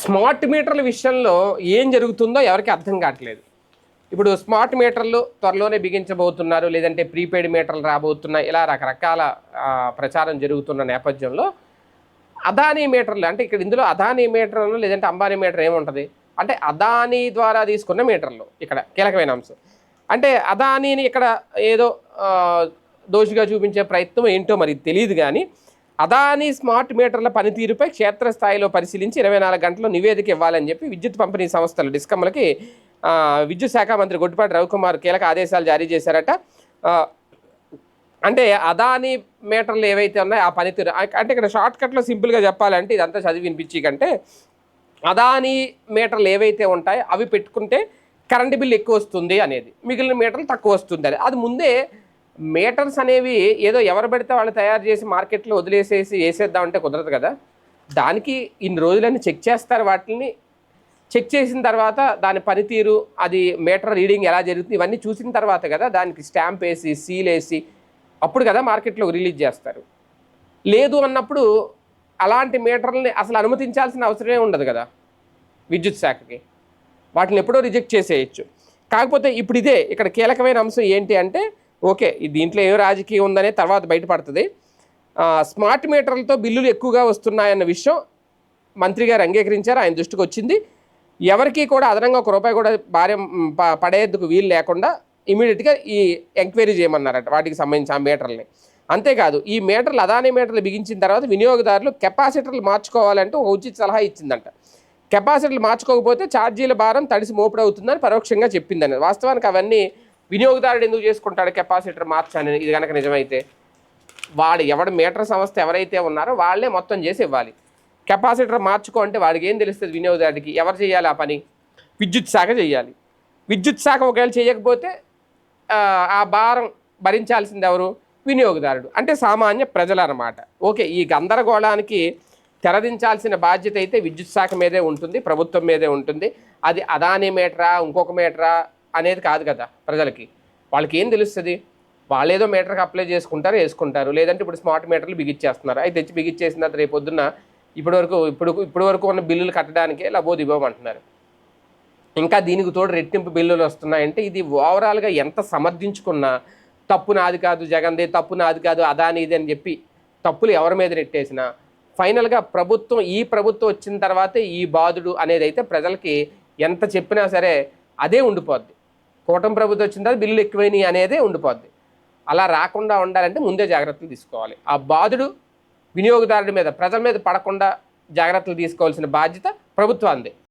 Smart మీటర్ల విషయంలో ఏం జరుగుతుందో ఎవరికి అర్థం కావట్లేదు. ఇప్పుడు స్మార్ట్ మీటర్లు త్వరలోనే బిగించబోతున్నారు లేదంటే ప్రీపెయిడ్ మీటర్లు రాబోతున్నాయి ఇలా రకరకాల ప్రచారం జరుగుతున్న నేపథ్యంలో అదానీ మీటర్లు అంటే ఇక్కడ ఇందులో అదానీ మీటర్లు లేదంటే అంబానీ మీటర్ ఏముంటుంది? అంటే అదానీ ద్వారా తీసుకున్న మీటర్లు ఇక్కడ కీలకమైన అంశం. అంటే అదానీని ఇక్కడ ఏదో దోషిగా చూపించే ప్రయత్నం ఏంటో మరి తెలియదు కానీ అదానీ స్మార్ట్ మీటర్ల పనితీరుపై క్షేత్రస్థాయిలో పరిశీలించి ఇరవై నాలుగు గంటల్లో నివేదిక ఇవ్వాలని చెప్పి విద్యుత్ పంపిణీ సంస్థలు డిస్కమ్లకి విద్యుత్ శాఖ మంత్రి గొడ్డిపాటి రవికుమార్ కీలక ఆదేశాలు జారీ చేశారట. అంటే అదాని మీటర్లు ఏవైతే ఉన్నాయో ఆ పనితీరు అంటే ఇక్కడ షార్ట్ కట్లో సింపుల్గా చెప్పాలంటే ఇదంతా చదివి వినిపించి కంటే అదాని మీటర్లు ఏవైతే ఉంటాయో అవి పెట్టుకుంటే కరెంటు బిల్ ఎక్కువ వస్తుంది అనేది మిగిలిన మీటర్లు తక్కువ వస్తుంది అది ముందే మీటర్స్ అనేవి ఏదో ఎవరు పెడితే వాళ్ళు తయారు చేసి మార్కెట్లో వదిలేసేసి వేసేద్దామంటే కుదరదు కదా. దానికి ఇన్ని రోజులన్నీ చెక్ చేస్తారు వాటిని చెక్ చేసిన తర్వాత దాని పనితీరు అది మీటర్ రీడింగ్ ఎలా జరుగుతుంది ఇవన్నీ చూసిన తర్వాత కదా దానికి స్టాంప్ వేసి సీల్ వేసి అప్పుడు కదా మార్కెట్లో రిలీజ్ చేస్తారు. లేదు అన్నప్పుడు అలాంటి మీటర్లని అసలు అనుమతించాల్సిన అవసరమే ఉండదు కదా విద్యుత్ శాఖకి. వాటిని ఎప్పుడో రిజెక్ట్ చేసేయచ్చు. కాకపోతే ఇప్పుడు ఇదే ఇక్కడ కీలకమైన అంశం ఏంటి అంటే ఓకే దీంట్లో ఏం రాజకీయం ఉందనే తర్వాత బయటపడుతుంది. స్మార్ట్ మీటర్లతో బిల్లులు ఎక్కువగా వస్తున్నాయన్న విషయం మంత్రి గారు అంగీకరించారు ఆయన దృష్టికి వచ్చింది. ఎవరికి కూడా అదనంగా ఒక రూపాయి కూడా భార్యం పడేందుకు వీలు లేకుండా ఇమీడియట్గా ఈ ఎంక్వైరీ చేయమన్నారట వాటికి సంబంధించి ఆ మీటర్లని. అంతేకాదు ఈ మీటర్లు అదాని మీటర్లు బిగించిన తర్వాత వినియోగదారులు కెపాసిటర్లు మార్చుకోవాలంటే ఒక ఉచిత సలహా ఇచ్చిందంట. కెపాసిటర్లు మార్చుకోకపోతే ఛార్జీల భారం తడిసి మోపుడవుతుందని పరోక్షంగా చెప్పిందని వాస్తవానికి అవన్నీ వినియోగదారుడు ఎందుకు చేసుకుంటాడు కెపాసిటర్ మార్చని ఇది కనుక నిజమైతే వాడు ఎవడు మీటర్ సంస్థ ఎవరైతే ఉన్నారో వాళ్ళే మొత్తం చేసి ఇవ్వాలి. కెపాసిటర్ మార్చుకో అంటే వాడికి ఏం తెలుస్తుంది వినియోగదారుడికి? ఎవరు చేయాలి ఆ పని? విద్యుత్ శాఖ చేయాలి. విద్యుత్ శాఖ ఒకవేళ చేయకపోతే ఆ, భారం భరించాల్సింది ఎవరు? వినియోగదారుడు. అంటే సామాన్య ప్రజలు అన్నమాట ఓకే ఈ గందరగోళానికి తెరదించాల్సిన బాధ్యత అయితే విద్యుత్ శాఖ మీదే ఉంటుంది ప్రభుత్వం మీదే ఉంటుంది. అది అదానీ మీటరా ఇంకొక మీటరా అనేది కాదు కదా ప్రజలకి. వాళ్ళకి ఏం తెలుస్తుంది? వాళ్ళు ఏదో మీటర్కి అప్లై చేసుకుంటారు వేసుకుంటారు. లేదంటే ఇప్పుడు స్మార్ట్ మీటర్లు బిగిచ్చేస్తున్నారు. అయితే తెచ్చి బిగిచ్చేసిన తర్వాత రేపు పొద్దున్న ఇప్పటి వరకు ఇప్పుడు ఇప్పటి వరకు ఉన్న బిల్లులు కట్టడానికే లబోది ఇవ్వమంటున్నారు ఇంకా దీనికి తోడు రెట్టింపు బిల్లులు వస్తున్నాయంటే ఇది ఓవరాల్గా ఎంత సమర్థించుకున్నా తప్పు నాది కాదు జగన్దే తప్పు నాది కాదు అదానిది అని చెప్పి తప్పులు ఎవరి మీద నెట్టేసినా ఫైనల్గా ప్రభుత్వం ఈ ప్రభుత్వం వచ్చిన తర్వాతే ఈ బాధుడు అనేది అయితే ప్రజలకి ఎంత చెప్పినా సరే అదే ఉండిపోద్ది. కూటమి ప్రభుత్వం వచ్చిన తర్వాత బిల్లులు ఎక్కువైనాయి అనేది ఉండిపోద్ది. అలా రాకుండా ఉండాలంటే ముందే జాగ్రత్తలు తీసుకోవాలి. ఆ బాధుడు వినియోగదారుడి మీద ప్రజల మీద పడకుండా జాగ్రత్తలు తీసుకోవాల్సిన బాధ్యత ప్రభుత్వాందే